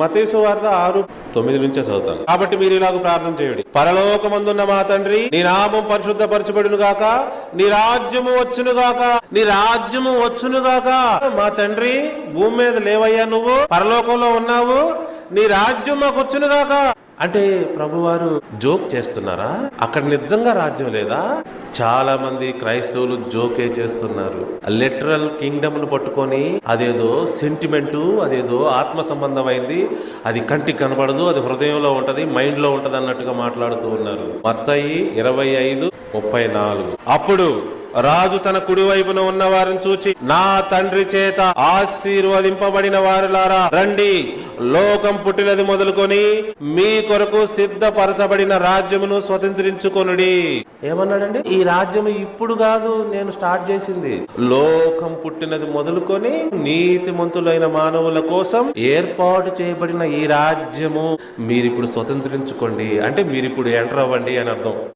మతేసు వార్త ఆరు తొమ్మిది నుంచే చదువుతాను. కాబట్టి మీరు ఇలాగ ప్రార్థన చేయండి. పరలోకమందున్న మా తండ్రి నీ నామం పరిశుద్ధపరచబడును గాక నీ రాజ్యము వచ్చును గాక నీ రాజ్యము వచ్చును గాక మా తండ్రి భూమి మీద లేవయ్యా నువ్వు పరలోకంలో ఉన్నావు నీ రాజ్యం మాకు వచ్చును గాక అంటే ప్రభువారు జోక్ చేస్తున్నారా? అక్కడ నిజంగా రాజ్యం లేదా? చాలా మంది క్రైస్తవులు జోకే చేస్తున్నారు. లిటరల్ కింగ్డమ్ను పట్టుకొని అదేదో సెంటిమెంటు అదేదో ఆత్మ సంబంధమైంది అది కంటికి కనబడదు అది హృదయంలో ఉంటది మైండ్లో ఉంటది అన్నట్టుగా మాట్లాడుతూ ఉన్నారు. మత్తయి ఇరవై ఐదు ముప్పై నాలుగు. అప్పుడు రాజు తన కుడివైపున ఉన్న వారిని చూచి నా తండ్రి చేత ఆశీర్వదింపబడిన వారులారా రండి లోకం పుట్టినది మొదలుకొని మీ కొరకు సిద్ధపరచబడిన రాజ్యమును స్వతంత్రించుకొనుడి. ఏమన్నాడండి? ఈ రాజ్యము ఇప్పుడు కాదు నేను స్టార్ట్ చేసింది. లోకం పుట్టినది మొదలుకొని నీతిమంతులైన మానవుల కోసం ఏర్పాటు చేయబడిన ఈ రాజ్యము. మీరిప్పుడు స్వతంత్రించుకోండి. అంటే మీరిప్పుడు ఎంటర్ అవ్వండి అని అర్థం.